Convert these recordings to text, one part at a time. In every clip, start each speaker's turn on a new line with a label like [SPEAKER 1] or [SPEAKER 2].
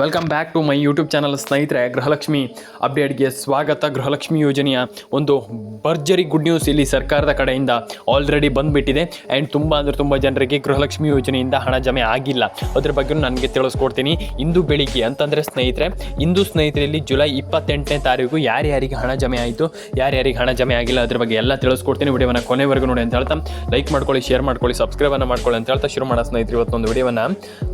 [SPEAKER 1] Welcome back to my YouTube channel ಸ್ನೇಹಿತರೆ, ಗೃಹಲಕ್ಷ್ಮಿ ಅಪ್ಡೇಟ್ಗೆ ಸ್ವಾಗತ. ಗೃಹಲಕ್ಷ್ಮಿ ಯೋಜನೆಯ ಒಂದು ಭರ್ಜರಿ ಗುಡ್ ನ್ಯೂಸ್ ಇಲ್ಲಿ ಸರ್ಕಾರದ ಕಡೆಯಿಂದ ಆಲ್ರೆಡಿ ಬಂದುಬಿಟ್ಟಿದೆ. ಆ್ಯಂಡ್ ತುಂಬ ಅಂದರೆ ತುಂಬ ಜನರಿಗೆ ಗೃಹಲಕ್ಷ್ಮಿ ಯೋಜನೆಯಿಂದ ಹಣ ಜಮೆ ಆಗಿಲ್ಲ. ಅದ್ರ ಬಗ್ಗೆ ನನಗೆ ತಿಳಿಸ್ಕೊಡ್ತೀನಿ. ಇಂದು ಬೆಳಿಗ್ಗೆ ಅಂತಂದರೆ ಸ್ನೇಹಿತರೆ, ಇಂದು ಸ್ನೇಹಿತರಲ್ಲಿ ಜುಲೈ ಇಪ್ಪತ್ತೆಂಟನೇ ತಾರೀಕು ಯಾರ್ಯಾರಿಗೆ ಹಣ ಜಮೆ ಆಯಿತು, ಯಾರ್ಯಾರಿಗೆ ಹಣ ಜಮೆ ಆಗಿಲ್ಲ, ಅದ್ರ ಬಗ್ಗೆ ಎಲ್ಲ ತಿಳಿಸ್ಕೊಡ್ತೀನಿ. ವಿಡಿಯೋನ ಕೊನೆವರೆಗೂ ನೋಡಿ ಅಂತ ಹೇಳ್ತಾ ಲೈಕ್ ಮಾಡ್ಕೊಳ್ಳಿ ಶೇರ್ ಮಾಡ್ಕೊಳ್ಳಿ ಸಬ್ಸ್ಕ್ರೈಬನ್ನು ಮಾಡ್ಕೊಳ್ಳಿ ಅಂತ ಹೇಳ್ತಾ ಶುರು ಮಾಡೋ ಸ್ನೇಹಿತರು ಇವತ್ತೊಂದು ವಿಡಿಯೋನ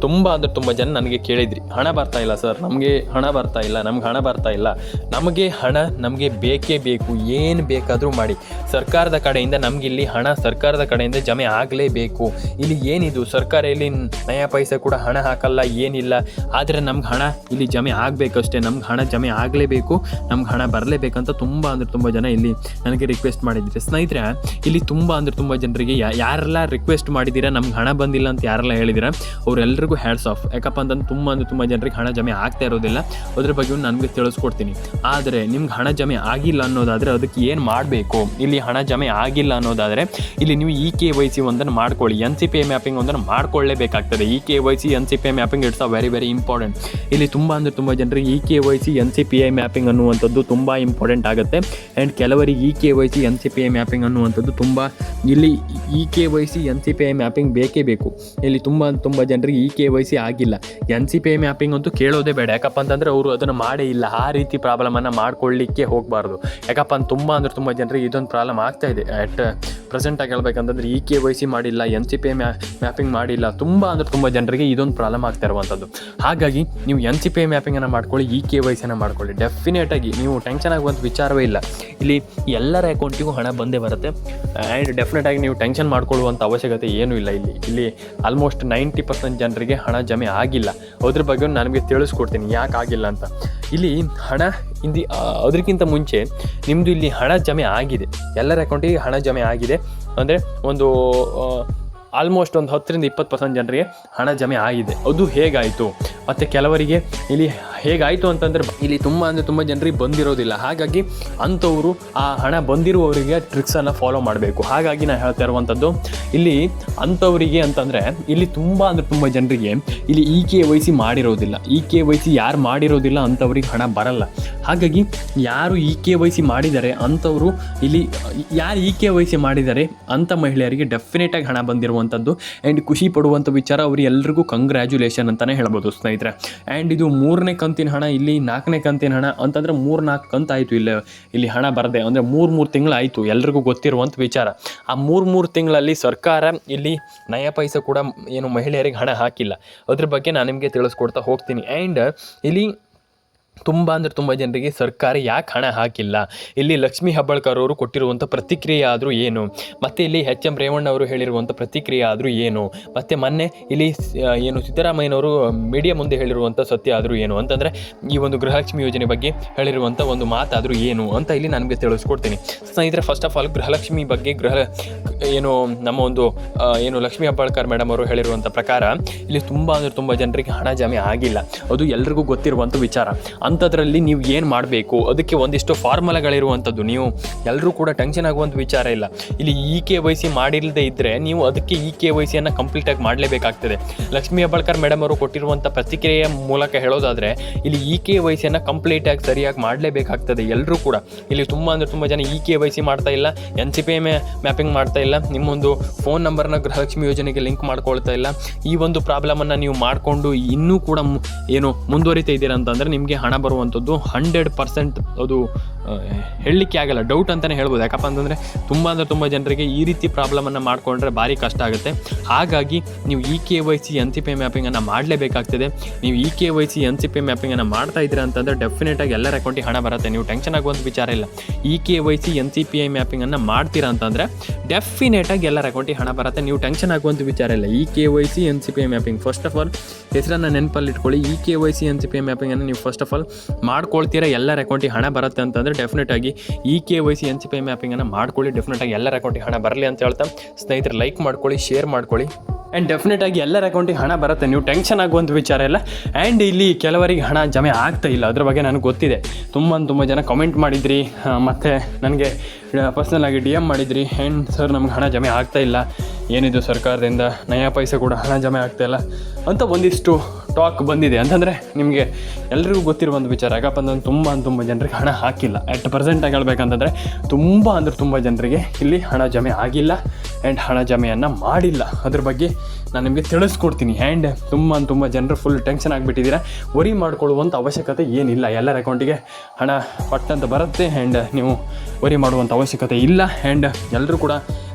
[SPEAKER 1] ತುಂಬ ಅಂದರೆ ತುಂಬ ಜನ ನನಗೆ ಕೇಳಿದ್ರಿ, ಹಣ ಬರ್ತಾ ಇಲ್ಲ ಸರ್. ನಮಗೆ ಹಣ ಬರ್ತಾ ಇಲ್ಲ, ನಮ್ಗೆ ಹಣ ಬರ್ತಾ ಇಲ್ಲ. ನಮಗೆ ಹಣ, ನಮಗೆ ಬೇಕೇ ಬೇಕು. ಏನು ಬೇಕಾದರೂ ಮಾಡಿ. ಸರ್ಕಾರದ ಕಡೆಯಿಂದ ನಮ್ಗೆ ಇಲ್ಲಿ ಹಣ, ಸರ್ಕಾರದ ಕಡೆಯಿಂದ ಜಮೆ ಆಗಲೇಬೇಕು. ಇಲ್ಲಿ ಏನಿದು? ಸರ್ಕಾರ ಇಲ್ಲಿ ನಯ ಪೈಸೆ ಕೂಡ ಹಣ ಹಾಕಲ್ಲ, ಏನಿಲ್ಲ. ಆದರೆ ನಮ್ಗೆ ಹಣ ಇಲ್ಲಿ ಜಮೆ ಆಗಬೇಕಷ್ಟೇ. ನಮ್ಗೆ ಹಣ ಜಮೆ ಆಗಲೇಬೇಕು, ನಮ್ಗೆ ಹಣ ಬರಲೇಬೇಕಂತ ತುಂಬ ಅಂದರೆ ತುಂಬ ಜನ ಇಲ್ಲಿ ನನಗೆ ರಿಕ್ವೆಸ್ಟ್ ಮಾಡಿದ್ದೀರಿ. ಸ್ನೇಹಿತರೆ, ಇಲ್ಲಿ ತುಂಬ ಅಂದರೆ ತುಂಬ ಜನರಿಗೆ ಯಾರೆಲ್ಲ ರಿಕ್ವೆಸ್ಟ್ ಮಾಡಿದ್ದೀರಾ, ನಮ್ಗೆ ಹಣ ಬಂದಿಲ್ಲ ಅಂತ ಯಾರೆಲ್ಲ ಹೇಳಿದ್ದೀರಾ ಅವರೆಲ್ಲರಿಗೂ ಹ್ಯಾಡ್ಸ್ ಆಫ್ ಯಾಕಪ್ಪ ಅಂತಂದ್ರೆ ತುಂಬ ಅಂದರೆ ತುಂಬ ಜನರಿಗೆ ಹಣ ಜಮೆ ಆಗ್ತಾ ಇರೋದಿಲ್ಲ. ಅದ್ರ ಬಗ್ಗೆ ನನಗೆ ತಿಳಿಸ್ಕೊಡ್ತೀನಿ. ಆದರೆ ನಿಮ್ಗೆ ಹಣ ಜಮೆ ಆಗಿಲ್ಲ ಅನ್ನೋದಾದರೆ ಅದಕ್ಕೆ ಏನು ಮಾಡಬೇಕು? ಇಲ್ಲಿ ಹಣ ಜಮೆ ಆಗಿಲ್ಲ ಅನ್ನೋದಾದರೆ ಇಲ್ಲಿ ನೀವು ಇ ಕೆ ವೈ ಸಿ ಒಂದನ್ನು ಮಾಡ್ಕೊಳ್ಳಿ. N C P A mapping ಒಂದನ್ನು ಮಾಡ್ಕೊಳ್ಳೇಬೇಕಾಗ್ತದೆ. E K Y C, N C P I mapping it's a very very important. ಇಲ್ಲಿ ತುಂಬ ಅಂದರೆ ತುಂಬ ಜನರಿಗೆ E K Y C, N C P I mapping ಅನ್ನುವಂಥದ್ದು ತುಂಬ ಇಂಪಾರ್ಟೆಂಟ್ ಆಗುತ್ತೆ. ಆ್ಯಂಡ್ ಕೆಲವರಿಗೆ E K Y C, N C P I mapping ಅನ್ನುವಂಥದ್ದು ತುಂಬ ಇಲ್ಲಿ E K Y C, N C P I mapping ಬೇಕೇ ಬೇಕು. ಇಲ್ಲಿ ತುಂಬ ತುಂಬ ಜನರಿಗೆ ಇ ಕೆ ವೈ ಸಿ ಆಗಿಲ್ಲ. N C P I mapping ಅಂತೂ ಕೇಳೋದೇ ಬೇಡ. ಯಾಕಪ್ಪ ಅಂತಂದರೆ ಅವರು ಅದನ್ನು ಮಾಡೇ ಇಲ್ಲ. ಆ ರೀತಿ ಪ್ರಾಬ್ಲಮನ್ನು ಮಾಡ್ಕೊಳ್ಳಿಕ್ಕೆ ಹೋಗಬಾರ್ದು. ಯಾಕಪ್ಪ ಅಂತ ತುಂಬ ಅಂದರೆ ತುಂಬ ಜನರಿಗೆ ಇದೊಂದು ಪ್ರಾಬ್ಲಮ್ ಆಗ್ತಾ ಇದೆ. ಅಟ್ ಪ್ರೆಸೆಂಟಾಗಿ ಹೇಳ್ಬೇಕಂತಂದ್ರೆ ಇ ಕೆ ವೈ ಸಿ ಮಾಡಿಲ್ಲ ಎನ್ ಸಿ ಪಿ ಮ್ಯಾ, ಮ್ಯಾಪಿಂಗ್ ಮಾಡಿಲ್ಲ. ತುಂಬ ಅಂದರೆ ತುಂಬ ಜನರಿಗೆ ಇದೊಂದು ಪ್ರಾಬ್ಲಮ್ ಆಗ್ತಾ ಇರುವಂಥದ್ದು ಹಾಗಾಗಿ ನೀವು ಎನ್ ಸಿ ಪಿ ಐ ಮ್ಯಾಪಿಂಗನ್ನು ಮಾಡ್ಕೊಳ್ಳಿ ಈ ಕೆ ವೈ ಸಿನ ಮಾಡ್ಕೊಳ್ಳಿ. ಡೆಫಿನೆಟಾಗಿ ನೀವು ಟೆನ್ಷನ್ ಆಗುವಂಥ ವಿಚಾರವೇ ಇಲ್ಲ. ಇಲ್ಲಿ ಎಲ್ಲರ ಅಕೌಂಟಿಗೂ ಹಣ ಬಂದೇ ಬರುತ್ತೆ. ಆ್ಯಂಡ್ ಡೆಫಿನೆಟಾಗಿ ನೀವು ಟೆನ್ಷನ್ ಮಾಡ್ಕೊಳ್ಳುವಂಥ ಅವಶ್ಯಕತೆ ಏನೂ ಇಲ್ಲ ಇಲ್ಲಿ. ಇಲ್ಲಿ ಆಲ್ಮೋಸ್ಟ್ ನೈಂಟಿ ಪರ್ಸೆಂಟ್ ಜನರಿಗೆ ಹಣ ಜಮೆ ಆಗಿಲ್ಲ. ಅದ್ರ ಬಗ್ಗೆ ನನಗೆ ತಿಳಿಸ್ಕೊಡ್ತೀನಿ, ಯಾಕೆ ಆಗಿಲ್ಲ ಅಂತ. ಇಲ್ಲಿ ಹಣ ಹಿಂದಿ ಅದಕ್ಕಿಂತ ಮುಂಚೆ ನಿಮ್ಮದು ಇಲ್ಲಿ ಹಣ ಜಮೆ ಆಗಿದೆ. ಎಲ್ಲರ ಅಕೌಂಟಿಗೆ ಹಣ ಜಮೆ ಆಗಿದೆ. ಅಂದರೆ ಒಂದು ಆಲ್ಮೋಸ್ಟ್ ಒಂದು ಹತ್ತರಿಂದ ಇಪ್ಪತ್ತು ಪರ್ಸೆಂಟ್ ಜನರಿಗೆ ಹಣ ಜಮೆ ಆಗಿದೆ. ಅದು ಹೇಗಾಯಿತು? ಮತ್ತು ಕೆಲವರಿಗೆ ಇಲ್ಲಿ ಹೇಗಾಯಿತು ಅಂತಂದರೆ ಇಲ್ಲಿ ತುಂಬ ಅಂದರೆ ತುಂಬ ಜನರಿಗೆ ಬಂದಿರೋದಿಲ್ಲ. ಹಾಗಾಗಿ ಅಂಥವರು ಆ ಹಣ ಬಂದಿರುವವರಿಗೆ ಟ್ರಿಕ್ಸನ್ನು ಫಾಲೋ ಮಾಡಬೇಕು. ಹಾಗಾಗಿ ನಾನು ಹೇಳ್ತಾ ಇರುವಂಥದ್ದು, ಇಲ್ಲಿ ಅಂಥವರಿಗೆ ಅಂತಂದರೆ ಇಲ್ಲಿ ತುಂಬ ಅಂದರೆ ತುಂಬ ಜನರಿಗೆ ಇಲ್ಲಿ ಇ ಕೆ ವೈ ಸಿ ಮಾಡಿರೋದಿಲ್ಲ. ಇ ಕೆ ವೈ ಸಿ ಯಾರು ಮಾಡಿರೋದಿಲ್ಲ ಅಂಥವ್ರಿಗೆ ಹಣ ಬರಲ್ಲ. ಹಾಗಾಗಿ ಯಾರು ಇ ಕೆ ವೈ ಸಿ ಮಾಡಿದ್ದಾರೆ ಅಂಥವರು ಇಲ್ಲಿ ಯಾರು ಇ ಕೆ ವೈ ಸಿ ಮಾಡಿದ್ದಾರೆ ಅಂಥ ಮಹಿಳೆಯರಿಗೆ ಡೆಫಿನೆಟಾಗಿ ಹಣ ಬಂದಿರುವಂಥದ್ದು. ಆ್ಯಂಡ್ ಖುಷಿ ಪಡುವಂಥ ವಿಚಾರ ಅವರಿಗೆಲ್ಲರಿಗೂ ಕಂಗ್ರ್ಯಾಚುಲೇಷನ್ ಅಂತಲೇ ಹೇಳ್ಬೋದು ಸ್ನೇಹಿತರೆ. ಆ್ಯಂಡ್ ಇದು ಮೂರನೇ ಕಂತಿನ ಹಣ, ಇಲ್ಲಿ ನಾಲ್ಕನೇ ಕಂತಿನ ಹಣ ಅಂತಂದರೆ ಮೂರು ನಾಲ್ಕು ಕಂತು ಆಯಿತು ಇಲ್ಲಿ ಇಲ್ಲಿ ಹಣ ಬರದೆ. ಅಂದರೆ ಮೂರು ಮೂರು ತಿಂಗಳು ಆಯಿತು, ಎಲ್ರಿಗೂ ಗೊತ್ತಿರುವಂಥ ವಿಚಾರ. ಆ ಮೂರು ಮೂರು ತಿಂಗಳಲ್ಲಿ ಸರ್ಕಾರ ಇಲ್ಲಿ ನಯ ಪೈಸೆ ಕೂಡ ಏನು ಮಹಿಳೆಯರಿಗೆ ಹಣ ಹಾಕಿಲ್ಲ. ಅದ್ರ ಬಗ್ಗೆ ನಾನು ನಿಮಗೆ ತಿಳಿಸ್ಕೊಡ್ತಾ ಹೋಗ್ತೀನಿ. ಆ್ಯಂಡ್ ಇಲ್ಲಿ ತುಂಬ ಅಂದರೆ ತುಂಬ ಜನರಿಗೆ ಸರ್ಕಾರ ಯಾಕೆ ಹಣ ಹಾಕಿಲ್ಲ? ಇಲ್ಲಿ ಲಕ್ಷ್ಮೀ ಹಬ್ಬಳ್ಕರ್ ಅವರು ಕೊಟ್ಟಿರುವಂಥ ಪ್ರತಿಕ್ರಿಯೆ ಆದರೂ ಏನು? ಮತ್ತು ಇಲ್ಲಿ ಎಚ್ ಎಂ ರೇವಣ್ಣ ಅವರು ಹೇಳಿರುವಂಥ ಪ್ರತಿಕ್ರಿಯೆ ಆದರೂ ಏನು? ಮತ್ತು ಮೊನ್ನೆ ಇಲ್ಲಿ ಏನು ಸಿದ್ದರಾಮಯ್ಯನವರು ಮೀಡಿಯಾ ಮುಂದೆ ಹೇಳಿರುವಂಥ ಸತ್ಯ ಆದರೂ ಏನು? ಅಂತಂದರೆ ಈ ಒಂದು ಗೃಹಲಕ್ಷ್ಮಿ ಯೋಜನೆ ಬಗ್ಗೆ ಹೇಳಿರುವಂಥ ಒಂದು ಮಾತಾದರೂ ಏನು? ಅಂತ ಇಲ್ಲಿ ನನಗೆ ತಿಳಿಸ್ಕೊಡ್ತೀನಿ. ಸ್ನೇಹಿತರೆ ಫಸ್ಟ್ ಆಫ್ ಆಲ್ ಗೃಹಲಕ್ಷ್ಮಿ ಬಗ್ಗೆ ಗೃಹ, ಏನು ನಮ್ಮ ಒಂದು ಏನು ಲಕ್ಷ್ಮೀ ಹಬ್ಬಳ್ಕರ್ ಮೇಡಮ್ ಅವರು ಹೇಳಿರುವಂಥ ಪ್ರಕಾರ ಇಲ್ಲಿ ತುಂಬ ಅಂದರೆ ತುಂಬ ಜನರಿಗೆ ಹಣ ಜಮೆ ಆಗಿಲ್ಲ. ಅದು ಎಲ್ರಿಗೂ ಗೊತ್ತಿರುವಂಥ ವಿಚಾರ. ಅಂಥದ್ರಲ್ಲಿ ನೀವು ಏನು ಮಾಡಬೇಕು? ಅದಕ್ಕೆ ಒಂದಿಷ್ಟು ಫಾರ್ಮುಲಾಗಳಿರುವಂಥದ್ದು. ನೀವು ಎಲ್ಲರೂ ಕೂಡ ಟೆನ್ಷನ್ ಆಗುವಂಥ ವಿಚಾರ ಇಲ್ಲ. ಇಲ್ಲಿ ಇ ಕೆ ವೈ ಸಿ ಮಾಡಿಲ್ಲದೆ ಇದ್ದರೆ ನೀವು ಅದಕ್ಕೆ ಇ ಕೆ ವೈ ಸಿಯನ್ನು ಕಂಪ್ಲೀಟಾಗಿ ಮಾಡಲೇಬೇಕಾಗ್ತದೆ. ಲಕ್ಷ್ಮೀ ಹೆಬ್ಬಾಳ್ಕರ್ ಮೇಡಮ್ ಅವರು ಕೊಟ್ಟಿರುವಂಥ ಪ್ರತಿಕ್ರಿಯೆಯ ಮೂಲಕ ಹೇಳೋದಾದರೆ, ಇಲ್ಲಿ ಇ ಕೆ ವೈ ಸಿಯನ್ನು ಕಂಪ್ಲೀಟಾಗಿ ಸರಿಯಾಗಿ ಮಾಡಲೇಬೇಕಾಗ್ತದೆ ಎಲ್ಲರೂ ಕೂಡ. ಇಲ್ಲಿ ತುಂಬ ಅಂದರೆ ತುಂಬ ಜನ ಇ ಕೆ ವೈ ಸಿ ಮಾಡ್ತಾ ಇಲ್ಲ, ಎನ್ ಸಿ ಪಿ ಮ್ಯಾಪಿಂಗ್ ಮಾಡ್ತಾ ಇಲ್ಲ, ನಿಮ್ಮೊಂದು ಫೋನ್ ನಂಬರ್ನ ಗೃಹಲಕ್ಷ್ಮಿ ಯೋಜನೆಗೆ ಲಿಂಕ್ ಮಾಡ್ಕೊಳ್ತಾ ಇಲ್ಲ. ಈ ಒಂದು ಪ್ರಾಬ್ಲಮನ್ನು ನೀವು ಮಾಡಿಕೊಂಡು ಇನ್ನೂ ಕೂಡ ಏನು ಮುಂದುವರಿತಾ ಇದ್ದೀರಾ ಅಂತಂದರೆ ನಿಮಗೆ ಹಣ ಬರುವಂಥದ್ದು ಹಂಡ್ರೆಡ್ ಪರ್ಸೆಂಟ್ ಅದು ಹೇಳಲಿಕ್ಕೆ ಆಗಲ್ಲ ಡೌಟ್ ಅಂತಲೇ ಹೇಳ್ಬೋದು. ಯಾಕಪ್ಪ ಅಂತಂದರೆ ತುಂಬ ಅಂದರೆ ತುಂಬ ಜನರಿಗೆ ಈ ರೀತಿ ಪ್ರಾಬ್ಲಮನ್ನು ಮಾಡಿಕೊಂಡ್ರೆ ಭಾರಿ ಕಷ್ಟ ಆಗುತ್ತೆ. ಹಾಗಾಗಿ ನೀವು E K Y C N C P ಮ್ಯಾಪಿಂಗನ್ನು ಮಾಡಲೇಬೇಕಾಗ್ತದೆ. ನೀವು E K Y C N C P ಮ್ಯಾಪಿಂಗನ್ನು ಮಾಡ್ತಾ ಇದ್ದೀರಾ ಅಂತಂದರೆ ಡೆಫಿನೆಟಾಗಿ ಎಲ್ಲರ ಅಕೌಂಟಿಗೆ ಹಣ ಬರುತ್ತೆ. ನೀವು ಟೆನ್ಷನ್ ಆಗುವಂಥ ವಿಚಾರ ಇಲ್ಲ. E K Y C N C P I ಮ್ಯಾಪಿಂಗನ್ನು ಮಾಡ್ತೀರಾ ಅಂತಂದರೆ ಡೆಫಿನೆಟಾಗಿ ಎಲ್ಲರ ಅಕೌಂಟಿಗೆ ಹಣ ಬರುತ್ತೆ. ನೀವು ಟೆನ್ಷನ್ ಆಗುವಂಥ ವಿಚಾರ ಇಲ್ಲ. E K Y C N C P I mapping first of all ಹೆಸರನ್ನು ನೆನಪಲ್ಲಿ ಇಟ್ಕೊಳ್ಳಿ E K Y C N C P I ಮ್ಯಾಪಿಂಗನ್ನು ನೀವು ಫಸ್ಟ್ ಆಫ್ ಆಲ್ ಮಾಡ್ಕೊಳ್ತೀರಾ ಎಲ್ಲರ ಅಕೌಂಟಿಗೆ ಹಣ ಬರುತ್ತೆ ಅಂತಂದರೆ ಡೆಫಿನೆಟ್ ಆಗಿ E K Y C N C P ಮ್ಯಾಪಿಂಗನ್ನು ಮಾಡ್ಕೊಳ್ಳಿ ಡೆಫಿನೆಟ್ ಆಗಿ ಎಲ್ಲರ ಅಕೌಂಟಿಗೆ ಹಣ ಬರಲಿ ಅಂತ ಹೇಳ್ತಾ, ಸ್ನೇಹಿತರು ಲೈಕ್ ಮಾಡ್ಕೊಳ್ಳಿ ಶೇರ್ ಮಾಡ್ಕೊಳ್ಳಿ. ಆ್ಯಂಡ್ ಡೆಫಿನೆಟ್ ಆಗಿ ಎಲ್ಲರ ಅಕೌಂಟಿಗೆ ಹಣ ಬರುತ್ತೆ. ನೀವು ಟೆನ್ಷನ್ ಆಗುವಂಥ ವಿಚಾರ ಇಲ್ಲ. ಆ್ಯಂಡ್ ಇಲ್ಲಿ ಕೆಲವರಿಗೆ ಹಣ ಜಮೆ ಆಗ್ತಾ ಇಲ್ಲ. ಅದ್ರ ಬಗ್ಗೆ ನನಗೆ ಗೊತ್ತಿದೆ. ತುಂಬ ತುಂಬ ಜನ ಕಮೆಂಟ್ ಮಾಡಿದ್ರಿ. ಮತ್ತು ನನಗೆ ಪರ್ಸ್ನಲ್ ಆಗಿ ಡಿ ಎಂ ಮಾಡಿದ್ರಿ. ಆ್ಯಂಡ್ ಸರ್ ನಮ್ಗೆ ಹಣ ಜಮೆ ಆಗ್ತಾ ಇಲ್ಲ. ಏನಿದು ಸರ್ಕಾರದಿಂದ ನಯಾ ಪೈಸೆ ಕೂಡ ಹಣ ಜಮೆ ಆಗ್ತಾಯಿಲ್ಲ ಅಂತ ಒಂದಿಷ್ಟು ಟಾಕ್ ಬಂದಿದೆ. ಅಂತಂದರೆ ನಿಮಗೆ ಎಲ್ರಿಗೂ ಗೊತ್ತಿರುವ ಒಂದು ವಿಚಾರ. ಯಾಕಪ್ಪ ಅಂತಂದ್ರೆ ತುಂಬ ತುಂಬ ಜನರಿಗೆ ಹಣ ಹಾಕಿಲ್ಲ. ಎಟ್ ಪ್ರೆಸೆಂಟಾಗಿ ಹೇಳ್ಬೇಕಂತಂದರೆ ತುಂಬ ಅಂದ್ರೆ ತುಂಬ ಜನರಿಗೆ ಇಲ್ಲಿ ಹಣ ಜಮೆ ಆಗಿಲ್ಲ ಆ್ಯಂಡ್ ಹಣ ಜಮೆಯನ್ನು ಮಾಡಿಲ್ಲ. ಅದ್ರ ಬಗ್ಗೆ ನಾನು ನಿಮಗೆ ತಿಳಿಸ್ಕೊಡ್ತೀನಿ. ಆ್ಯಂಡ್ ತುಂಬ ತುಂಬ ಜನರು ಫುಲ್ ಟೆನ್ಷನ್ ಆಗಿಬಿಟ್ಟಿದ್ದೀರಾ. ವರಿ ಮಾಡ್ಕೊಳ್ಳುವಂಥ ಅವಶ್ಯಕತೆ ಏನಿಲ್ಲ. ಎಲ್ಲರ ಅಕೌಂಟಿಗೆ ಹಣ ಪಟ್ಟಂತ ಬರುತ್ತೆ. ಆ್ಯಂಡ್ ನೀವು ವರಿ ಮಾಡುವಂಥ ಅವಶ್ಯಕತೆ ಇಲ್ಲ. ಆ್ಯಂಡ್ ಎಲ್ಲರೂ ಕೂಡ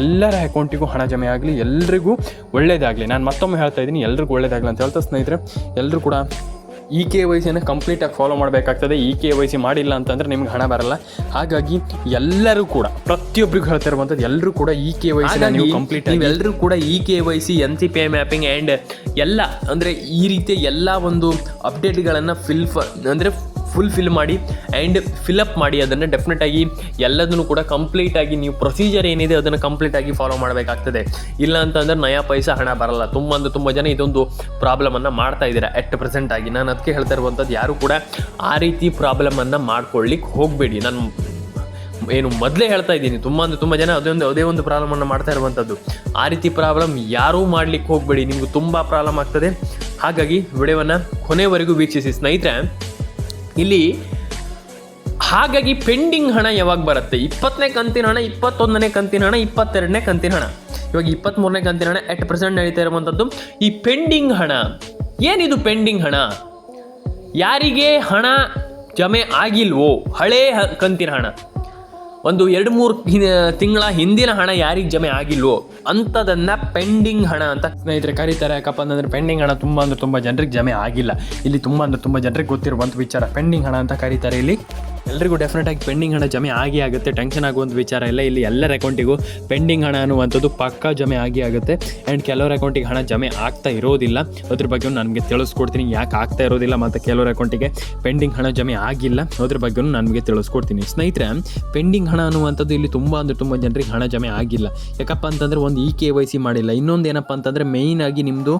[SPEAKER 1] ಎಲ್ಲರ ಅಕೌಂಟಿಗೂ ಹಣ ಜಮೆ ಆಗಲಿ ಎಲ್ರಿಗೂ ಒಳ್ಳೇದಾಗಲಿ. ನಾನು ಮತ್ತೊಮ್ಮೆ ಹೇಳ್ತಾ ಇದ್ದೀನಿ ಎಲ್ರಿಗೂ ಒಳ್ಳೇದಾಗಲಿ ಅಂತ ಹೇಳ್ತಾ ಸ್ನೇಹಿತರೆ ಎಲ್ಲರೂ ಕೂಡ ಇ ಕೆ ವೈ ಸಿನ ಕಂಪ್ಲೀಟಾಗಿ ಫಾಲೋ ಮಾಡಬೇಕಾಗ್ತದೆ. ಇ ಕೆ ವೈ ಸಿ ಮಾಡಿಲ್ಲ ಅಂತಂದರೆ ನಿಮ್ಗೆ ಹಣ ಬರಲ್ಲ. ಹಾಗಾಗಿ ಎಲ್ಲರೂ ಕೂಡ ಪ್ರತಿಯೊಬ್ಬರಿಗೂ ಹೇಳ್ತಾ ಇರುವಂಥದ್ದು ಎಲ್ಲರೂ ಕೂಡ ಇ ಕೆ ವೈ ಸಿ ನೀವು ಕಂಪ್ಲೀಟ್
[SPEAKER 2] ಎಲ್ಲರೂ ಕೂಡ E K Y C N C P I mapping and ಎಲ್ಲ ಅಂದರೆ ಈ ರೀತಿಯ ಎಲ್ಲ ಒಂದು ಅಪ್ಡೇಟ್ಗಳನ್ನು ಫಿಲ್ ಫ ಅಂದರೆ ಫುಲ್ ಫಿಲ್ ಮಾಡಿ ಆ್ಯಂಡ್ ಫಿಲಪ್ ಮಾಡಿ ಅದನ್ನು ಡೆಫಿನೆಟಾಗಿ ಎಲ್ಲದನ್ನು ಕೂಡ ಕಂಪ್ಲೀಟಾಗಿ ನೀವು ಪ್ರೊಸೀಜರ್ ಏನಿದೆ ಅದನ್ನು ಕಂಪ್ಲೀಟಾಗಿ ಫಾಲೋ ಮಾಡಬೇಕಾಗ್ತದೆ. ಇಲ್ಲ ಅಂತಂದ್ರೆ ನಯಾ ಪೈಸಾ ಹಣ ಬರಲ್ಲ. ತುಂಬ ಅಂದ್ರೆ ತುಂಬ ಜನ ಇದೊಂದು ಪ್ರಾಬ್ಲಮನ್ನು ಮಾಡ್ತಾ ಇದ್ದೀರಾ ಎಟ್ ಪ್ರೆಸೆಂಟ್ ಆಗಿ. ನಾನು ಅದಕ್ಕೆ ಹೇಳ್ತಾ ಇರುವಂಥದ್ದು ಯಾರು ಕೂಡ ಆ ರೀತಿ ಪ್ರಾಬ್ಲಮನ್ನು ಮಾಡ್ಕೊಳ್ಳಿಕ್ಕೆ ಹೋಗಬೇಡಿ. ನಾನು ಏನು ಮೊದಲೇ ಹೇಳ್ತಾ ಇದ್ದೀನಿ. ತುಂಬ ಅಂದರೆ ತುಂಬ ಜನ ಅದೇ ಒಂದು ಅದೇ ಒಂದು ಪ್ರಾಬ್ಲಮನ್ನು ಮಾಡ್ತಾ ಇರುವಂಥದ್ದು ಆ ರೀತಿ ಪ್ರಾಬ್ಲಮ್ ಯಾರೂ ಮಾಡ್ಲಿಕ್ಕೆ ಹೋಗಬೇಡಿ. ನಿಮ್ಗೆ ತುಂಬ ಪ್ರಾಬ್ಲಮ್ ಆಗ್ತದೆ. ಹಾಗಾಗಿ ವಿಡಿಯೋವನ್ನು ಕೊನೆವರೆಗೂ ವೀಕ್ಷಿಸಿ. ಸ್ನೇಹಿತರೆ ಇಲ್ಲಿ ಹಾಗಾಗಿ ಪೆಂಡಿಂಗ್ ಹಣ ಯಾವಾಗ ಬರುತ್ತೆ? ಇಪ್ಪತ್ತನೇ ಕಂತಿನ ಹಣ, ಇಪ್ಪತ್ತೊಂದನೇ ಕಂತಿನ ಹಣ, ಇಪ್ಪತ್ತೆರಡನೇ ಕಂತಿನ ಹಣ. ಇವಾಗ ಇಪ್ಪತ್ತ್ಮೂರನೇ ಕಂತಿನ ಹಣ ಎಟ್ ಪ್ರೆಸೆಂಟ್ ನಡೀತಾ ಇರುವಂಥದ್ದು ಈ ಪೆಂಡಿಂಗ್ ಹಣ, ಏನಿದು ಪೆಂಡಿಂಗ್ ಹಣ? ಯಾರಿಗೆ ಹಣ ಜಮೆ ಆಗಿಲ್ವೋ, ಹಳೇ ಕಂತಿನ ಹಣ. ಒಂದು ಎರಡು ಮೂರು ತಿಂಗಳ ಹಿಂದಿನ ಹಣ ಯಾರಿಗೆ ಜಮೆ ಆಗಿಲ್ವೋ ಅಂಥದನ್ನ ಪೆಂಡಿಂಗ್ ಹಣ ಅಂತ
[SPEAKER 1] ಸ್ನೇಹಿತರೆ ಕರೀತಾರೆ. ಯಾಕಪ್ಪ ಅಂತಂದ್ರೆ ಪೆಂಡಿಂಗ್ ಹಣ ತುಂಬ ಅಂದ್ರೆ ತುಂಬ ಜನರಿಗೆ ಜಮೆ ಆಗಿಲ್ಲ. ಇಲ್ಲಿ ತುಂಬ ಅಂದ್ರೆ ತುಂಬ ಜನರಿಗೆ ಗೊತ್ತಿರುವಂತ ವಿಚಾರ. ಪೆಂಡಿಂಗ್ ಹಣ ಅಂತ ಕರೀತಾರೆ ಇಲ್ಲಿ. ಎಲ್ರಿಗೂ ಡೆಫಿನೆಟ್ ಆಗಿ ಪೆಂಡಿಂಗ್ ಹಣ ಜಮೆ ಆಗಿ ಆಗುತ್ತೆ. ಟೆನ್ಷನ್ ಆಗುವಂಥ ವಿಚಾರ ಇಲ್ಲ. ಇಲ್ಲಿ ಎಲ್ಲರ ಅಕೌಂಟಿಗೂ ಪೆಂಡಿಂಗ್ ಹಣ ಅನ್ನುವಂಥದ್ದು ಪಕ್ಕಾ ಜಮೆ ಆಗಿ ಆಗುತ್ತೆ. ಆ್ಯಂಡ್ ಕೆಲವರ ಅಕೌಂಟಿಗೆ ಹಣ ಜಮೆ ಆಗ್ತಾ ಇರೋದಿಲ್ಲ. ಅದ್ರ ಬಗ್ಗೆ ನನಗೆ ತಿಳಿಸ್ಕೊಡ್ತೀನಿ. ಯಾಕೆ ಆಗ್ತಾ ಇರೋದಿಲ್ಲ ಮತ್ತು ಕೆಲವರ ಅಕೌಂಟಿಗೆ ಪೆಂಡಿಂಗ್ ಹಣ ಜಮೆ ಆಗಿಲ್ಲ. ಅದ್ರ ಬಗ್ಗೆ ನನಗೆ ತಿಳಿಸ್ಕೊಡ್ತೀನಿ. ಸ್ನೇಹಿತರೆ ಪೆಂಡಿಂಗ್ ಹಣ ಅನ್ನುವಂಥದ್ದು ಇಲ್ಲಿ ತುಂಬ ಅಂದರೆ ತುಂಬ ಜನರಿಗೆ ಹಣ ಜಮೆ ಆಗಿಲ್ಲ. ಯಾಕಪ್ಪ ಅಂತಂದರೆ ಒಂದು ಇ ಕೆ ವೈ ಸಿ ಮಾಡಿಲ್ಲ. ಇನ್ನೊಂದು ಏನಪ್ಪ ಅಂತಂದರೆ ಮೇಯ್ನಾಗಿ ನಿಮ್ಮದು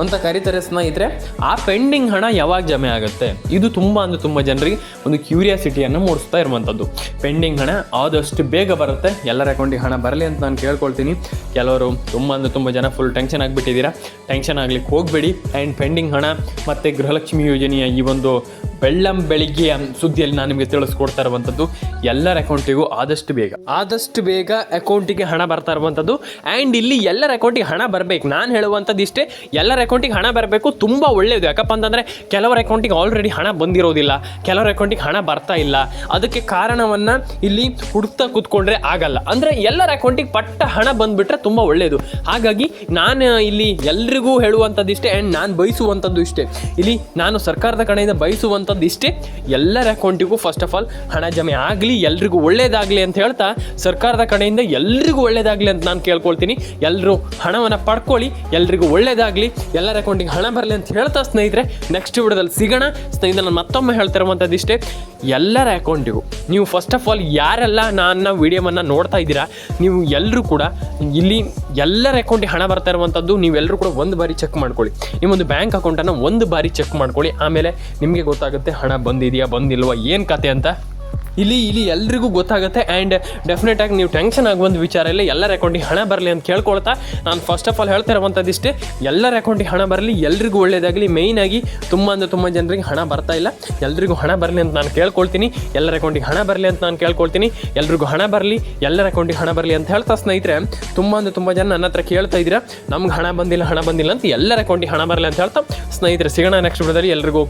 [SPEAKER 2] ಅಂತ ಕರೀತಾರೆ ಸ್ನೇಹಿತರೆ, ಆ ಪೆಂಡಿಂಗ್ ಹಣ ಯಾವಾಗ ಜಮೆ ಆಗುತ್ತೆ? ಇದು ತುಂಬ ಅಂದರೆ ತುಂಬ ಜನರಿಗೆ ಒಂದು ಕ್ಯೂರಿಯಾಸಿಟಿಯನ್ನು ಮೂಡಿಸ್ತಾ ಇರುವಂಥದ್ದು.
[SPEAKER 1] ಪೆಂಡಿಂಗ್ ಹಣ ಆದಷ್ಟು ಬೇಗ ಬರುತ್ತೆ. ಎಲ್ಲರ ಅಕೌಂಟಿಗೆ ಹಣ ಬರಲಿ ಅಂತ ನಾನು ಕೇಳ್ಕೊಳ್ತೀನಿ. ಕೆಲವರು ತುಂಬ ಅಂದರೆ ತುಂಬ ಜನ ಫುಲ್ ಟೆನ್ಷನ್ ಆಗಿಬಿಟ್ಟಿದ್ದೀರಾ. ಟೆನ್ಷನ್ ಆಗಲಿಕ್ಕೆ ಹೋಗಬೇಡಿ. ಆ್ಯಂಡ್ ಪೆಂಡಿಂಗ್ ಹಣ ಮತ್ತು ಗೃಹಲಕ್ಷ್ಮಿ ಯೋಜನೆಯ ಈ ಒಂದು ಬೆಳ್ಳಂ ಬೆಳಿಗ್ಗೆಯ ಸುದ್ದಿಯಲ್ಲಿ ನಾನು ನಿಮಗೆ ತಿಳಿಸ್ಕೊಡ್ತಾ ಇರುವಂಥದ್ದು, ಎಲ್ಲರ ಅಕೌಂಟಿಗೂ ಆದಷ್ಟು ಬೇಗ
[SPEAKER 2] ಆದಷ್ಟು ಬೇಗ ಅಕೌಂಟಿಗೆ ಹಣ ಬರ್ತಾ ಇರುವಂಥದ್ದು. ಆ್ಯಂಡ್ ಇಲ್ಲಿ ಎಲ್ಲರ ಅಕೌಂಟಿಗೆ ಹಣ ಬರಬೇಕು. ನಾನು ಹೇಳುವಂಥದ್ದು ಇಷ್ಟೇ, ಎಲ್ಲರ ಅಕೌಂಟಿಗೆ ಹಣ ಬರಬೇಕು, ತುಂಬ ಒಳ್ಳೆಯದು. ಯಾಕಪ್ಪ ಅಂತಂದರೆ, ಕೆಲವರ ಅಕೌಂಟಿಗೆ ಆಲ್ರೆಡಿ ಹಣ ಬಂದಿರೋದಿಲ್ಲ. ಕೆಲವರ ಅಕೌಂಟಿಗೆ ಹಣ ಬರ್ತಾ ಇಲ್ಲ. ಅದಕ್ಕೆ ಕಾರಣವನ್ನು ಇಲ್ಲಿ ಹುಡುಕ್ತಾ ಕೂತ್ಕೊಂಡ್ರೆ ಆಗಲ್ಲ. ಅಂದರೆ ಎಲ್ಲರ ಅಕೌಂಟಿಗೆ ಪಟ್ಟ ಹಣ ಬಂದುಬಿಟ್ರೆ ತುಂಬ ಒಳ್ಳೆಯದು. ಹಾಗಾಗಿ ನಾನು ಇಲ್ಲಿ ಎಲ್ರಿಗೂ ಹೇಳುವಂಥದ್ದು ಇಷ್ಟೇ ಆ್ಯಂಡ್ ನಾನು ಬಯಸುವಂಥದ್ದು ಇಷ್ಟೇ. ಇಲ್ಲಿ ನಾನು ಸರ್ಕಾರದ ಕಡೆಯಿಂದ ಬಯಸುವಂಥದ್ದು ಇಷ್ಟೇ ಎಲ್ಲರ ಅಕೌಂಟಿಗೂ ಫಸ್ಟ್ ಆಫ್ ಆಲ್ ಹಣ ಜಮೆ ಆಗಲಿ, ಎಲ್ರಿಗೂ ಒಳ್ಳೇದಾಗಲಿ ಅಂತ ಹೇಳ್ತಾ ಸರ್ಕಾರದ ಕಡೆಯಿಂದ ಎಲ್ರಿಗೂ ಒಳ್ಳೇದಾಗಲಿ ಅಂತ ನಾನು ಕೇಳ್ಕೊಳ್ತೀನಿ. ಎಲ್ಲರೂ ಹಣವನ್ನು ಪಡ್ಕೊಳ್ಳಿ, ಎಲ್ರಿಗೂ ಒಳ್ಳೇದಾಗಲಿ, ಎಲ್ಲರ ಅಕೌಂಟಿಗೆ ಹಣ ಬರಲಿ ಅಂತ ಹೇಳ್ತಾ ಸ್ನೇಹಿತರೆ ನೆಕ್ಸ್ಟ್ ವಿಡಿಯೋದಲ್ಲಿ ಸಿಗೋಣ. ಸ್ನೇಹಿತರೆ, ನಾನು ಮತ್ತೊಮ್ಮೆ ಹೇಳ್ತಿರುವಂಥದ್ದು ಇಷ್ಟೇ ಎಲ್ಲರ ಅಕೌಂಟಿಗೂ ನೀವು ಫಸ್ಟ್ ಆಫ್ ಆಲ್ ಯಾರೆಲ್ಲ ನನ್ನ ವಿಡಿಯೋವನ್ನು ನೋಡ್ತಾ ಇದ್ದೀರಾ, ನೀವು ಎಲ್ಲರೂ ಕೂಡ ಇಲ್ಲಿ ಎಲ್ಲರ ಅಕೌಂಟಿಗೆ ಹಣ ಬರ್ತಾ ಇರುವಂಥದ್ದು ನೀವೆಲ್ಲರೂ ಕೂಡ ಒಂದು ಬಾರಿ ಚೆಕ್ ಮಾಡ್ಕೊಳ್ಳಿ. ನಿಮ್ಮೊಂದು ಬ್ಯಾಂಕ್ ಅಕೌಂಟನ್ನು ಒಂದು ಬಾರಿ ಚೆಕ್ ಮಾಡ್ಕೊಳ್ಳಿ. ಆಮೇಲೆ ನಿಮಗೆ ಗೊತ್ತಾಗುತ್ತೆ ಹಣ ಬಂದಿದೆಯಾ, ಬಂದಿಲ್ವ, ಏನು ಕತೆ ಅಂತ.
[SPEAKER 1] ಇಲ್ಲಿ ಇಲ್ಲಿ ಎಲ್ರಿಗೂ ಗೊತ್ತಾಗುತ್ತೆ ಆ್ಯಂಡ್ ಡೆಫಿನೆಟಾಗಿ ನೀವು ಟೆನ್ಷನ್ ಆಗುವಂಥ ವಿಚಾರ ಇಲ್ಲ. ಎಲ್ಲರ ಅಕೌಂಟಿಗೆ ಹಣ ಬರಲಿ ಅಂತ ಕೇಳ್ಕೊಳ್ತಾ ನಾನು ಫಸ್ಟ್ ಆಫ್ ಆಲ್ ಹೇಳ್ತಾ ಇರುವಂಥದ್ದಿಷ್ಟೇ ಎಲ್ಲರ ಅಕೌಂಟಿಗೆ ಹಣ ಬರಲಿ, ಎಲ್ರಿಗೂ ಒಳ್ಳೇದಾಗಲಿ. ಮೇಯ್ನಾಗಿ ತುಂಬ ಅಂದರೆ ತುಂಬ ಜನರಿಗೆ ಹಣ ಬರ್ತಾ ಇಲ್ಲ. ಎಲ್ರಿಗೂ ಹಣ ಬರಲಿ ಅಂತ ನಾನು ಕೇಳ್ಕೊಳ್ತೀನಿ. ಎಲ್ಲರ ಅಕೌಂಟಿಗೆ ಹಣ ಬರಲಿ ಅಂತ ನಾನು ಕೇಳ್ಕೊಳ್ತೀನಿ. ಎಲ್ರಿಗೂ ಹಣ ಬರಲಿ, ಎಲ್ಲರ ಅಕೌಂಟಿಗೆ ಹಣ ಬರಲಿ ಅಂತ ಹೇಳ್ತಾ ಸ್ನೇಹಿತರೆ, ತುಂಬ ಅಂದರೆ ತುಂಬ ಜನ ನನ್ನ ಹತ್ರ ಕೇಳ್ತಾ ಇದ್ದೀರಾ, ನಮ್ಗೆ ಹಣ ಬಂದಿಲ್ಲ ಹಣ ಬಂದಿಲ್ಲ ಅಂತ ಎಲ್ಲರ ಅಕೌಂಟಿಗೆ ಹಣ ಬರಲಿ ಅಂತ ಹೇಳ್ತಾ ಸ್ನೇಹಿತರೆ, ಸಿಗೋಣ ನೆಕ್ಸ್ಟ್ ಬಿಡೋದಲ್ಲಿ ಎಲ್ರಿಗೂ.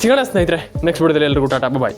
[SPEAKER 1] ಸಿಗೋಣ ಸ್ನೇಹಿತರೆ ನೆಕ್ಸ್ಟ್ ಬಿಡೋದಲ್ಲಿ ಎಲ್ರಿಗೂ, ಟಾಟಾ ಬಾಯ್